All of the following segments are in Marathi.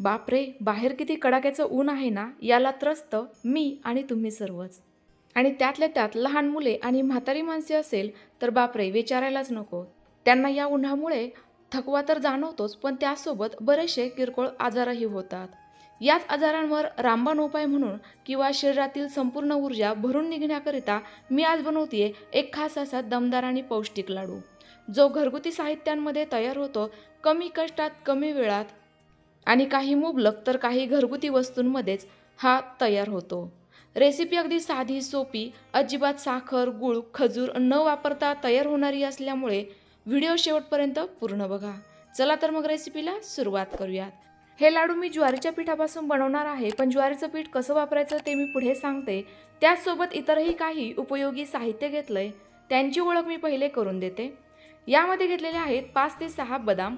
बापरे बाहेर किती कडाक्याचं ऊन आहे ना याला त्रस्त मी आणि तुम्ही सर्वच. आणि त्यातल्या त्यात लहान मुले आणि म्हातारी माणसे असेल तर बापरे विचारायलाच नको. त्यांना या उन्हामुळे थकवा तर जाणवतोच पण त्यासोबत बरेचसे किरकोळ आजारही होतात. याच आजारांवर रामबाण उपाय म्हणून किंवा शरीरातील संपूर्ण ऊर्जा भरून निघण्याकरिता मी आज बनवतीये एक खास असा दमदार आणि पौष्टिक लाडू. जो घरगुती साहित्यांमध्ये तयार होतो कमी कष्टात कमी वेळात आणि काही मुबलक तर काही घरगुती वस्तूंमध्येच हा तयार होतो. रेसिपी अगदी साधी सोपी अजिबात साखर गुळ खजूर न वापरता तयार होणारी असल्यामुळे व्हिडिओ शेवटपर्यंत पूर्ण बघा. चला तर मग रेसिपीला सुरुवात करूयात. हे लाडू मी ज्वारीच्या पिठापासून बनवणार आहे पण ज्वारीचं पीठ कसं वापरायचं ते मी पुढे सांगते. त्याचसोबत इतरही काही उपयोगी साहित्य घेतलंय त्यांची ओळख मी पहिले करून देते. यामध्ये घेतलेले आहेत पाच ते सहा बदाम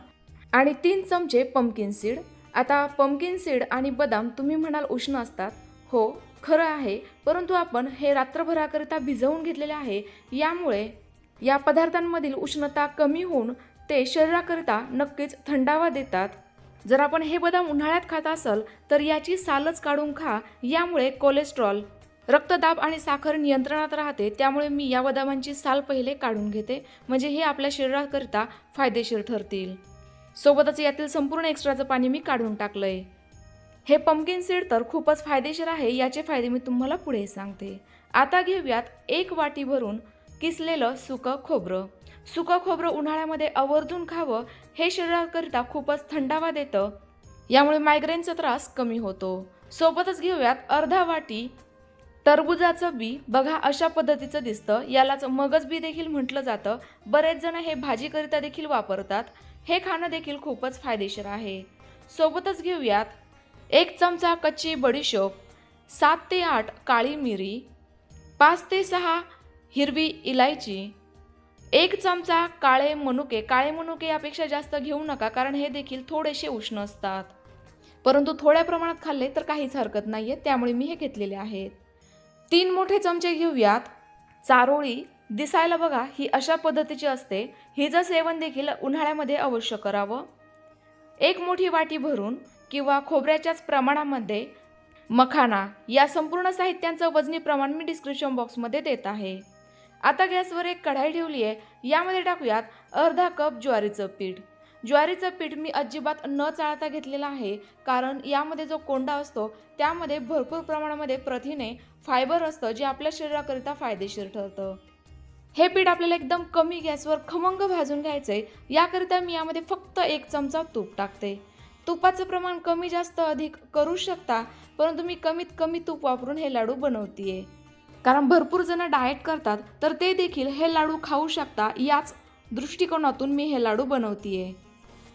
आणि तीन चमचे पंपकिन सीड आता पंपकिन सीड आणि बदाम तुम्ही म्हणाल उष्ण असतात. हो खरं आहे. परंतु आपण हे रात्रभराकरिता भिजवून घेतलेले आहे. यामुळे या पदार्थांमधील उष्णता कमी होऊन ते शरीराकरिता नक्कीच थंडावा देतात. जर आपण हे बदाम उन्हाळ्यात खात असाल तर याची सालच काढून खा. यामुळे कोलेस्ट्रॉल रक्तदाब आणि साखर नियंत्रणात राहते. त्यामुळे मी या बदामांची साल पहिले काढून घेते. म्हणजे हे आपल्या शरीराकरिता फायदेशीर ठरतील. सोबतच यातील संपूर्ण एक्स्ट्राचं पाणी मी काढून टाकलंय. हे पंपकिन सीड तर खूपच फायदेशीर आहे याचे फायदे मी तुम्हाला पुढे सांगते. आता घेऊयात एक वाटी भरून किसलेलं सुकं खोबरं. सुकं खोबरं उन्हाळ्यामध्ये आवर्जून खावं हे शरीराकरिता खूपच थंडावा देतं. यामुळे मायग्रेनचा त्रास कमी होतो. सोबतच घेऊयात अर्धा वाटी टरबुजाचं बी. बघा अशा पद्धतीचं दिसतं. यालाच मगज बी देखील म्हटलं जातं. बरेच जण हे भाजीकरिता देखील वापरतात. हे खाणं देखील खूपच फायदेशीर आहे. सोबतच घेऊयात एक चमचा कच्ची बडीशोप सात ते आठ काळी मिरी पाच ते सहा हिरवी इलायची एक चमचा काळे मनुके. काळे मनुके यापेक्षा जास्त घेऊ नका कारण हे देखील थोडेसे उष्ण असतात. परंतु थोड्या प्रमाणात खाल्ले तर काहीच हरकत नाही आहे त्यामुळे मी हे घेतलेले आहेत. तीन मोठे चमचे घेऊयात चारोळी दिसायला बघा ही अशा पद्धतीची असते. हिचं सेवन देखील उन्हाळ्यामध्ये अवश्य करावं. एक मोठी वाटी भरून किंवा खोबऱ्याच्याच प्रमाणामध्ये मखाना या संपूर्ण साहित्यांचं वजनी प्रमाण मी डिस्क्रिप्शन बॉक्समध्ये देत आहे. आता गॅसवर एक कढाई ठेवली आहे. यामध्ये टाकूयात अर्धा कप ज्वारीचं पीठ. ज्वारीचं पीठ मी अजिबात न चाळता घेतलेलं आहे कारण यामध्ये जो कोंडा असतो त्यामध्ये भरपूर प्रमाणामध्ये प्रथिने फायबर असतं जे आपल्या शरीराकरिता फायदेशीर ठरतं. हे पीठ आपल्याला एकदम कमी गॅसवर खमंग भाजून घ्यायचं आहे याकरिता मी यामध्ये फक्त एक चमचा तूप टाकते. तुपाचं प्रमाण कमी जास्त अधिक करू शकता परंतु मी कमीत कमी तूप वापरून हे लाडू बनवतीये. कारण भरपूर जण डाएट करतात तर ते देखील हे लाडू खाऊ शकता याच दृष्टिकोनातून मी हे लाडू बनवतीये.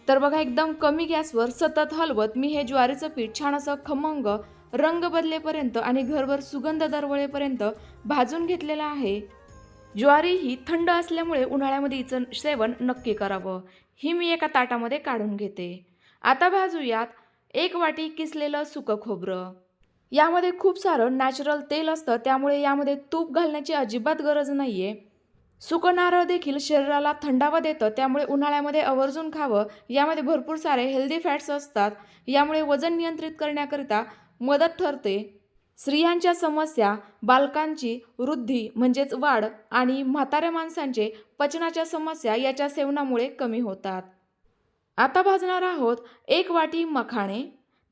तर बघा एकदम कमी गॅसवर सतत हलवत मी हे ज्वारीचं पीठ छान असं खमंग रंग बदलेपर्यंत आणि घरभर सुगंध दरवळेपर्यंत भाजून घेतलेलं आहे. ज्वारी ही थंड असल्यामुळे उन्हाळ्यामध्ये हिचं सेवन नक्की करावं. ही मी एका ताटामध्ये काढून घेते. आता भाजूयात एक वाटी किसलेलं सुकं खोबरं. यामध्ये खूप सारं नॅचरल तेल असतं त्यामुळे यामध्ये तूप घालण्याची अजिबात गरज नाही आहे सुकं नारळ देखील शरीराला थंडावा देतं त्यामुळे उन्हाळ्यामध्ये आवर्जून खावं. यामध्ये भरपूर सारे हेल्दी फॅट्स असतात. यामुळे वजन नियंत्रित करण्याकरिता मदत ठरते. स्त्रियांच्या समस्या बालकांची वृद्धी म्हणजेच वाढ आणि म्हाताऱ्या माणसांचे पचनाच्या समस्या याच्या सेवनामुळे कमी होतात. आता भाजणार आहोत एक वाटी मखाणे.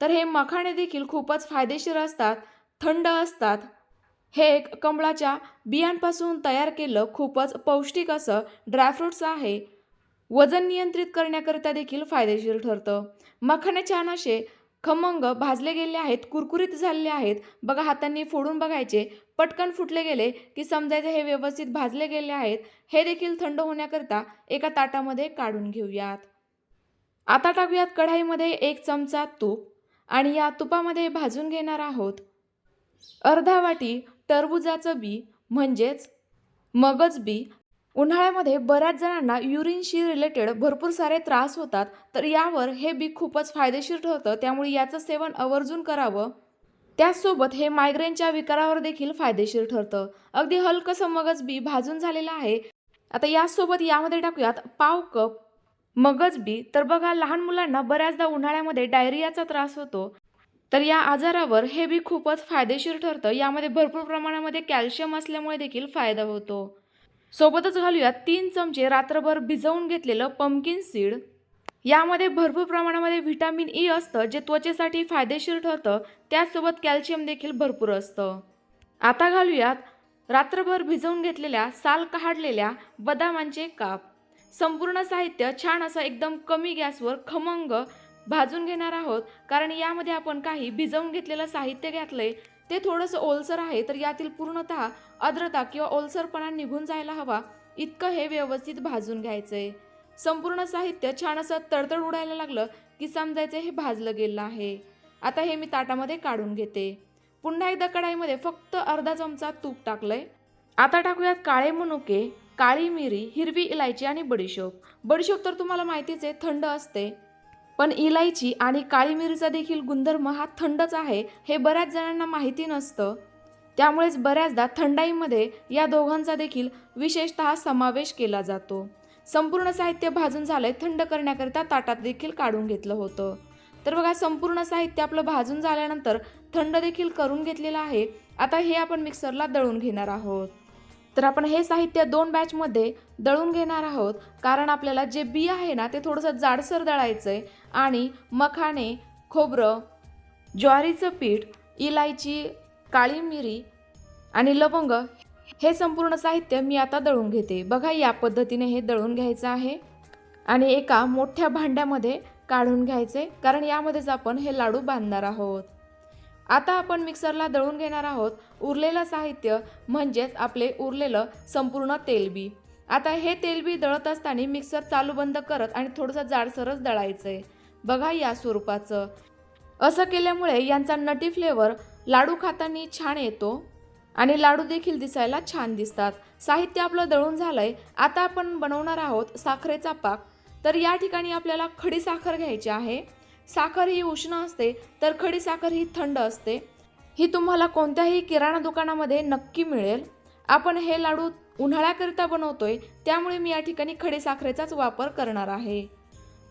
तर हे मखाणे देखील खूपच फायदेशीर असतात थंड असतात. हे एक कमळाच्या बियांपासून तयार केलं खूपच पौष्टिक असं ड्रायफ्रुट्स आहे. वजन नियंत्रित करण्याकरिता देखील फायदेशीर ठरतं. मखाणे छान असे खमंग भाजले गेले आहेत कुरकुरीत झालेले आहेत. बघा हातांनी फोडून बघायचे. पटकन फुटले गेले की समजायचं हे व्यवस्थित भाजले गेले आहेत. हे देखील थंड होण्याकरता एका ताटामध्ये काढून घेऊयात. आता टाकूयात कढाईमध्ये एक चमचा तूप आणि या तुपामध्ये भाजून घेणार आहोत. अर्धा वाटी टरबुजाचं बी म्हणजेच मगज बी उन्हाळ्यामध्ये बऱ्याच जणांना युरिनशी रिलेटेड भरपूर सारे त्रास होतात तर यावर हे बी खूपच फायदेशीर ठरतं त्यामुळे याचं सेवन आवर्जून करावं. त्याचसोबत हे मायग्रेनच्या विकारावर देखील फायदेशीर ठरतं. अगदी हलकंसं मगज बी भाजून झालेलं आहे. आता यासोबत यामध्ये टाकूयात पाव कप मगज बी. तर बघा लहान मुलांना बऱ्याचदा उन्हाळ्यामध्ये डायरियाचा त्रास होतो. तर या आजारावर हे बी खूपच फायदेशीर ठरतं. यामध्ये भरपूर प्रमाणामध्ये कॅल्शियम असल्यामुळे देखील फायदा होतो. सोबतच घालूया तीन चमचे रात्रभर भिजवून घेतलेलं पंपकिन सीड यामध्ये भरपूर प्रमाणामध्ये व्हिटॅमिन ई e असतं जे त्वचेसाठी फायदेशीर ठरतं. त्याचसोबत कॅल्शियम देखील भरपूर असतं. आता घालूयात रात्रभर भिजवून घेतलेल्या साल काढलेल्या बदामांचे काप. संपूर्ण साहित्य छान असं एकदम कमी गॅसवर खमंग भाजून घेणार आहोत कारण यामध्ये आपण काही भिजवून घेतलेलं साहित्य घातलं आहे ते थोडंसं ओलसर आहे तर यातील पूर्णतः आर्द्रता किंवा ओलसरपणा निघून जायला हवा इतकं हे व्यवस्थित भाजून घ्यायचंय. संपूर्ण साहित्य छान असं तडतड उडायला लागलं की समजायचं हे भाजलं गेलं आहे. आता हे मी ताटामध्ये काढून घेते. पुन्हा एकदा कढाईमध्ये फक्त अर्धा चमचा तूप टाकलंय. आता टाकूयात काळे मनुके काळी मिरी हिरवी इलायची आणि बडीशोप. बडीशोप तर तुम्हाला माहितीच आहे थंड असते. पण इलायची आणि काळी मिरीचा देखील गुणधर्म हा थंडच आहे हे बऱ्याच जणांना माहिती नसतं. त्यामुळेच बऱ्याचदा थंडाईमध्ये या दोघांचा देखील विशेषतः समावेश केला जातो. संपूर्ण साहित्य भाजून झालंय थंड करण्याकरिता ताटात देखील काढून घेतलं होतं. तर बघा संपूर्ण साहित्य आपलं भाजून झाल्यानंतर थंड देखील करून घेतलेलं आहे. आता हे आपण मिक्सरला दळून घेणार आहोत. तर आपण हे साहित्य दोन बॅचमध्ये दळून घेणार आहोत. कारण आपल्याला जे बी आहे ना ते थोडंसं जाडसर दळायचं आहे आणि मखाणे खोबरं ज्वारीचं पीठ इलायची काळी मिरी आणि लवंग हे संपूर्ण साहित्य मी आता दळून घेते. बघा या पद्धतीने हे दळून घ्यायचं आहे. आणि एका मोठ्या भांड्यामध्ये काढून घ्यायचे. कारण यामध्येच आपण हे लाडू बांधणार आहोत. आता आपण मिक्सरला दळून घेणार आहोत. उरलेलं साहित्य म्हणजेच आपले उरलेलं संपूर्ण तेलबी. आता हे तेलबी दळत असताना मिक्सर चालू बंद करत आणि थोडंसं जाडसरच दळायचं आहे बघा या स्वरूपाचं. असं केल्यामुळे यांचा नटी फ्लेवर लाडू खाताना छान येतो. आणि लाडू देखील दिसायला छान दिसतात. साहित्य आपलं दळून झालंय. आता आपण बनवणार आहोत साखरेचा पाक. तर या ठिकाणी आपल्याला खडी साखर घ्यायची आहे. साखर ही उष्ण असते तर खडी साखर ही थंड असते. ही तुम्हाला कोणत्याही किराणा दुकानामध्ये नक्की मिळेल. आपण हे लाडू उन्हाळ्याकरिता बनवतोय त्यामुळे मी या ठिकाणी खडी साखरेचाच वापर करणार आहे.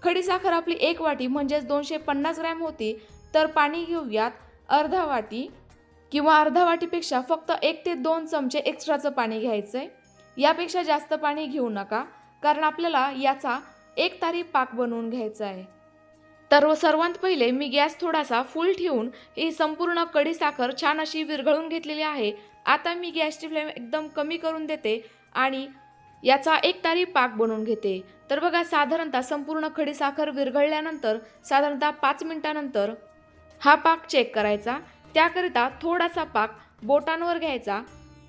खडी साखर आपली एक वाटी म्हणजेच दोनशे पन्नास ग्रॅम होती तर पाणी घेऊयात अर्धा वाटी किंवा अर्धा वाटीपेक्षा फक्त एक ते दोन चमचे एक्स्ट्राचं पाणी घ्यायचं आहे यापेक्षा जास्त पाणी घेऊ नका कारण आपल्याला याचा एक तारी पाक बनवून घ्यायचा आहे. तर सर्वात पहिले मी गॅस थोडासा फुल ठेवून ही संपूर्ण कढी साखर छान अशी विरघळून घेतलेली आहे. आता मी गॅसची फ्लेम एकदम कमी करून देते आणि याचा एक तारी पाक बनवून घेते. तर बघा साधारणतः संपूर्ण खडी साखर विरघळल्यानंतर साधारणतः पाच मिनिटानंतर हा पाक चेक करायचा. त्याकरिता थोडासा पाक बोटांवर घ्यायचा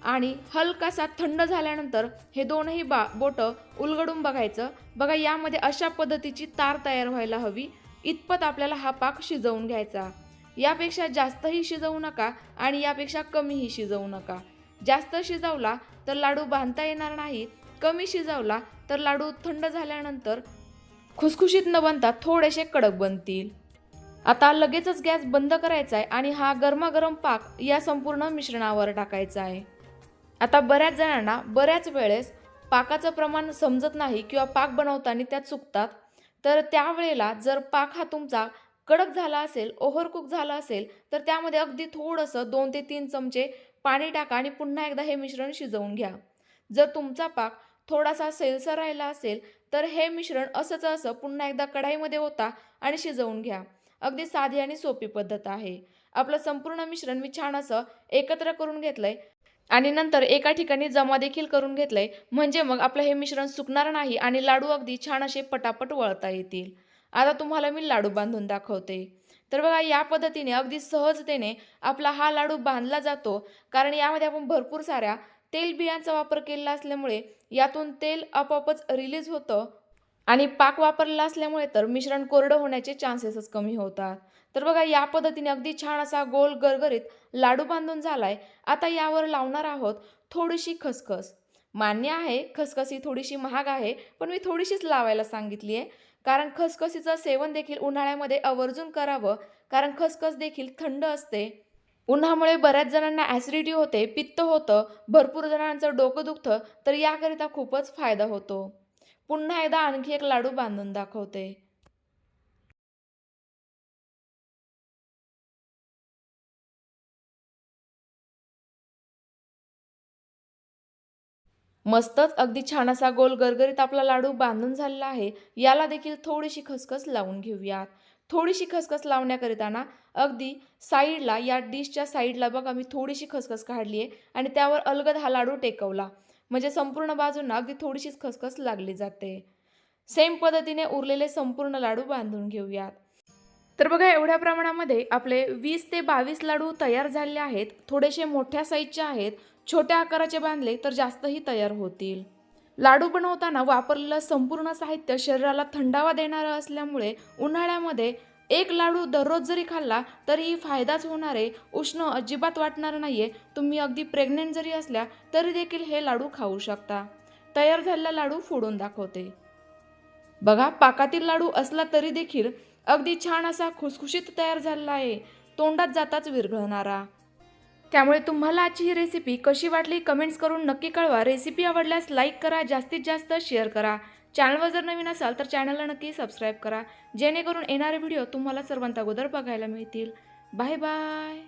आणि हलकासा थंड झाल्यानंतर हे दोनही बा बोटं उलगडून बघायचं. बघा यामध्ये अशा पद्धतीची तार तयार व्हायला हवी. इतपत आपल्याला हा पाक शिजवून घ्यायचा. यापेक्षा जास्तही शिजवू नका आणि यापेक्षा कमीही शिजवू नका. जास्त शिजवला तर लाडू बांधता येणार नाही कमी शिजवला तर लाडू थंड झाल्यानंतर खुसखुशीत न बनता थोडेसे कडक बनतील. आता लगेचच गॅस बंद करायचा आहे आणि हा गरमागरम पाक या संपूर्ण मिश्रणावर टाकायचा आहे. आता बऱ्याच जणांना बऱ्याच वेळेस पाकाचं प्रमाण समजत नाही किंवा पाक बनवताना त्यात चुकतात. तर त्यावेळेला जर पाक हा तुमचा कडक झाला असेल ओव्हरकुक झाला असेल तर त्यामध्ये अगदी थोडंसं दोन ते तीन चमचे पाणी टाका आणि पुन्हा एकदा हे मिश्रण शिजवून घ्या. जर तुमचा पाक थोडासा सेलसर राहिला असेल तर हे मिश्रण असंच असं पुन्हा एकदा कढाईमध्ये होता आणि शिजवून घ्या. अगदी साधी आणि सोपी पद्धत आहे. आपलं संपूर्ण मिश्रण मी छान असं एकत्र करून घेतलंय. आणि नंतर एका ठिकाणी जमा देखील करून घेतलंय. म्हणजे मग आपलं हे मिश्रण सुकणार नाही आणि लाडू अगदी छान असे पटापट वळता येतील. आता तुम्हाला मी लाडू बांधून दाखवते. तर बघा या पद्धतीने अगदी सहजतेने आपला हा लाडू बांधला जातो. कारण यामध्ये आपण भरपूर साऱ्या तेल बियांचा वापर केलेला असल्यामुळे यातून तेल आपोआपच रिलीज होतं. आणि पाक वापरला असल्यामुळे तर मिश्रण कोरडं होण्याचे चान्सेसच कमी होतात. तर बघा या पद्धतीने अगदी छान असा गोल गरगरीत लाडू बांधून झालाय. आता यावर लावणार आहोत थोडीशी खसखस. मान्य आहे खसखस ही थोडीशी महाग आहे पण मी थोडीशीच लावायला सांगितली आहे. कारण खसखसीचं सेवन देखील उन्हाळ्यामध्ये आवर्जून करावं कारण खसखस देखील थंड असते. उन्हामुळे बऱ्याच जणांना ॲसिडिटी होते पित्त होतं भरपूर जणांचं डोकं दुखतं तर याकरिता खूपच फायदा होतो. पुन्हा एकदा आणखी एक लाडू बांधून दाखवते. मस्तच अगदी छान असा गोल गरगरीत आपला लाडू बांधून झालेला आहे. याला देखील थोडीशी खसखस लावून घेऊयात. थोडीशी खसखस लावण्याकरिता ना अगदी साईडला या डिशच्या साईडला बघा मी थोडीशी खसखस काढली आहे आणि त्यावर अलगद हा लाडू टेकवला. म्हणजे संपूर्ण बाजूंना अगदी थोडीशीच खसखस लागली जाते. सेम पद्धतीने उरलेले संपूर्ण लाडू बांधून घेऊयात. तर बघा एवढ्या प्रमाणामध्ये आपले वीस ते बावीस लाडू तयार झालेले आहेत. थोडेसे मोठ्या साईजचे आहेत. छोट्या आकाराचे बांधले तर जास्तही तयार होतील. लाडू बनवताना वापरलेलं संपूर्ण साहित्य शरीराला थंडावा देणारं असल्यामुळे उन्हाळ्यामध्ये एक लाडू दररोज जरी खाल्ला तरीही फायदाच होणार आहे उष्ण अजिबात वाटणार नाहीये. तुम्ही अगदी प्रेग्नेंट जरी असल्या तरी देखील हे लाडू खाऊ शकता. तयार झालेला लाडू फोडून दाखवते. बघा पाकातील लाडू असला तरी देखील अगदी छान असा खुसखुशीत तयार झालेला आहे. तोंडात जाताच विरघळणारा. त्यामुळे तुम्हाला आजची ही रेसिपी कशी वाटली कमेंट्स करून नक्की कळवा. रेसिपी आवडल्यास लाईक करा जास्तीत जास्त शेअर करा. चॅनलवर जर नवीन असाल तर चॅनलला नक्की सबस्क्राईब करा. जेणेकरून येणारे व्हिडिओ तुम्हाला सर्वांत अगोदर बघायला मिळतील. Bye bye